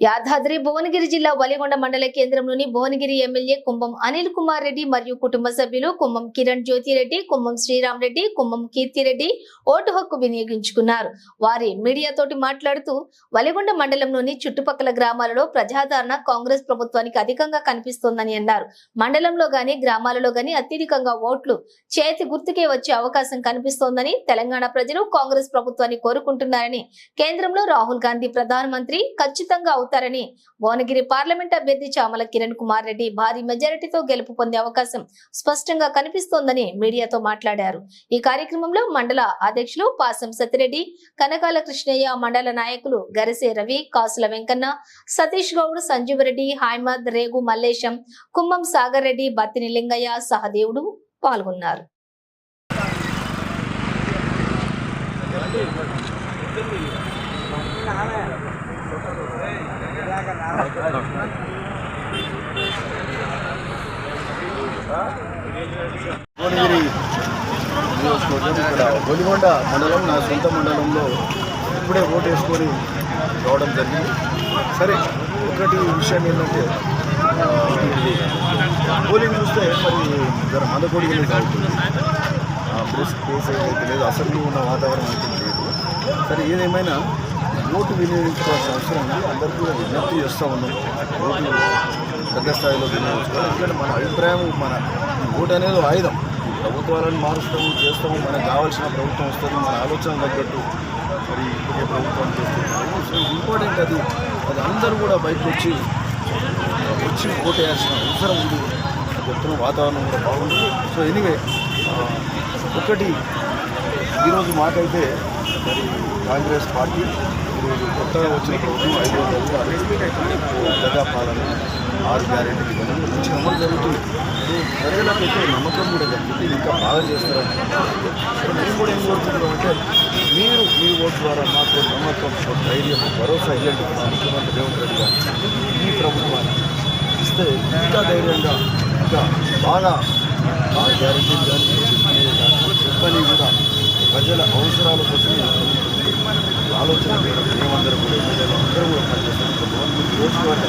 యాదాద్రి భువనగిరి జిల్లా వలిగొండ మండల కేంద్రంలోని భువనగిరి ఎమ్మెల్యే కుంభం అనిల్ కుమార్ రెడ్డి మరియు కుటుంబ సభ్యులు కుంభం కిరణ్ జ్యోతిరెడ్డి కుంభం శ్రీరామ్ రెడ్డి కుంభం కీర్తిరెడ్డి ఓటు హక్కు వినియోగించుకున్నారు. వారి మీడియాతోటి మాట్లాడుతూ వలిగొండ మండలంలోని చుట్టుపక్కల గ్రామాలలో ప్రజాదరణ కాంగ్రెస్ ప్రభుత్వానికి అధికంగా కనిపిస్తోందని అన్నారు. మండలంలో గాని గ్రామాలలో గాని అత్యధికంగా ఓట్లు చేతి గుర్తుకే వచ్చే అవకాశం కనిపిస్తోందని తెలంగాణ ప్రజలు కాంగ్రెస్ ప్రభుత్వాన్ని కోరుకుంటున్నారని కేంద్రంలో రాహుల్ గాంధీ ప్రధానమంత్రి ఖచ్చితంగా అవుతారని భువనగిరి పార్లమెంట్ అభ్యర్థి చామల కిరణ్ కుమార్ రెడ్డి భారీ మెజారిటీతో గెలుపు పొందే అవకాశం స్పష్టంగా కనిపిస్తోందని మీడియాతో మాట్లాడారు. ఈ కార్యక్రమంలో మండల అధ్యక్షులు పాసం సతిరెడ్డి కనకాల కృష్ణయ్య మండల నాయకులు గరిసే రవి కాసుల వెంకన్న సతీష్ గౌడ్ సంజీవరెడ్డి హైమద్ రేగు మల్లేశం కుమ్మం సాగర్ రెడ్డి బత్తిని లింగయ్య సహదేవుడు పాల్గొన్నారు. భువనగిరి నియోజకవర్గం ఇక్కడ ఒలిగొండ మండలం నా సొంత మండలంలో ఇప్పుడే ఓటు వేసుకొని రావడం జరిగింది. సరే ఒకటి విషయం ఏంటంటే పోలింగ్ చూస్తే మరి జర మందకొడిగా అవుతుంది ప్రెస్ కేసు అయితే లేదు అసెంబ్లీ ఉన్న వాతావరణం అయితే లేదు. సరే ఏదేమైనా ఓటు వినియోగించుకోవాల్సిన అవసరం ఉంది. అందరికీ కూడా విజ్ఞప్తి చేస్తూ ఉన్నాం. ఓటు పెద్ద స్థాయిలో వినియోగించుకోవాలి. ఎందుకంటే మన అభిప్రాయం మన ఓటు అనేది ఆయుధం. ప్రభుత్వాలను మారుస్తాము చేస్తాము మనకు కావాల్సిన ప్రభుత్వం వస్తుంది మన ఆలోచన తగ్గట్టు మరి ఏ ప్రభుత్వం చేస్తుంది. సో ఇంపార్టెంట్ అది. అది అందరూ కూడా బయటకు వచ్చి వచ్చి ఓటు వేయాల్సిన అవసరం ఉంది. చెప్తున్న వాతావరణం కూడా బాగుంది. సో ఎనీవే ఒకటి ఈరోజు మాకైతే మరి కాంగ్రెస్ పార్టీ ఈరోజు కొత్తగా వచ్చిన ప్రభుత్వం ఐదు వందలు ప్రజాపాలన ఆరు గ్యారెంటీ ఇవ్వడం మంచి అమలు జరుగుతుంది సో ప్రజలకైతే నమ్మకం కూడా జరుగుతుంది ఇంకా బాగా చేస్తారని మేము కూడా ఏం కోరుతున్నాం అంటే మీరు మీ ఓటు ద్వారా మాకు నమ్మకం ధైర్యం భరోసా ఇవ్వండి ముఖ్యమంత్రి రేవంత్ రెడ్డి గారు ఈ ప్రభుత్వాన్ని ఇస్తే ఇంకా ధైర్యంగా ఇంకా బాగా బాగా గ్యారెంటీ కానీ చెప్పని కూడా ప్రజల అవసరాల కోసం ఆలోచన చేయడం మేమందరం కూడా ఎమ్మెల్యేలు అందరూ కూడా పనిచేస్తాం ఇంకా గవర్నమెంట్ రోజువారీ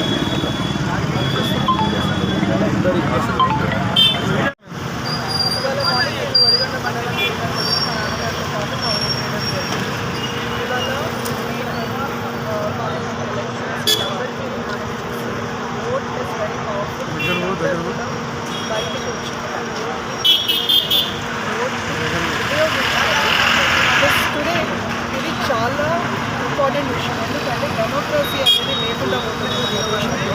అందరి ఆశలు ఇవాళ మార్నింగ్ నేను వరిగొండ మండలం కేంద్రంలో మా నాన్నగారితో పాటు మా ఊరు చేయడం జరిగింది ఇవాళ మెయిన్ పార్లమెంట్ ఎలక్షన్స్ అందరికీ మనం ఓట్ ఇస్ వెరీ పవర్ఫుల్ బయటకు వచ్చి ఓట్ ఉపయోగించాలి ప్లస్ టుడే ఇది చాలా ఇంపార్టెంట్ విషయం ఎందుకంటే డెమోక్రసీ అనేది లేకుండా పోతుంది మన దేశంలో.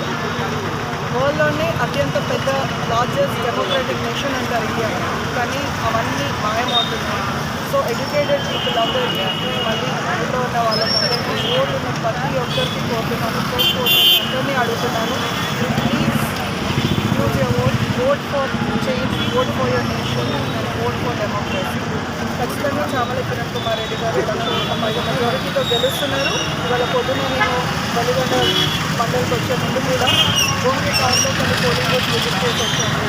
వరల్డ్లోనే అత్యంత పెద్ద లార్జెస్ట్ డెమోక్రటిక్ నేషన్ అంటారు ఇండియా కానీ అవన్నీ మాయమవుతున్నాయి. సో ఎడ్యుకేటెడ్ పీపుల్ అందరికీ మళ్ళీ అందులో ఉన్న వాళ్ళందరికీ ఓటు ఉన్న ప్రతి ఒక్కరికి కోరుతున్నాను పోస్ట్ ఓటర్స్ అందరినీ అడుగుతున్నాను please use your vote vote for vote and vote for democracy ఖచ్చితంగా చామల కిరణ్ కుమార్ రెడ్డి గారు మెజారిటీతో గెలుస్తున్నారు. ఇవాళ పొద్దున నేను బలిగొండ మండలికి వచ్చే ముందు కూడా భువనగిరి టౌన్లో కొన్ని పోలింగ్ విజిట్ చేసి వచ్చాను?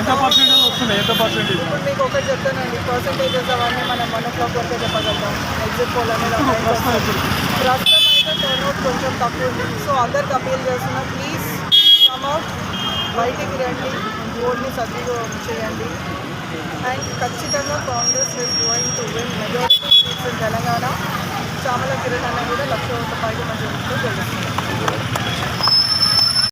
ఎంత పర్సెంటేజ్ వస్తున్నాయి? ఎంత పర్సెంటేజ్ ఇప్పుడు మీకు ఒకటి చెప్తానండి. పర్సంటేజెస్ అవన్నీ మనం వన్ ఓ క్లాక్ వరకే చెప్పగలుగుతాం. ఎగ్జిట్ పోల్ అనేది ప్రస్తుతం వస్తుంది. టర్న్అవుట్ కొంచెం తక్కువ ఉంది. సో అందరికి అపీల్ చేస్తున్నా ప్లీజ్ కమ్అవుట్ బయటికి రండి. ఓట్ని సద్వినియోగం చేయండి. అండ్ ఖచ్చితంగా Congress is going to win majority seats in Telangana. Chamala Kiran అన్న కూడా లక్ష ఓట్ల పైగా మెజారిటీతో గెలుస్తుంది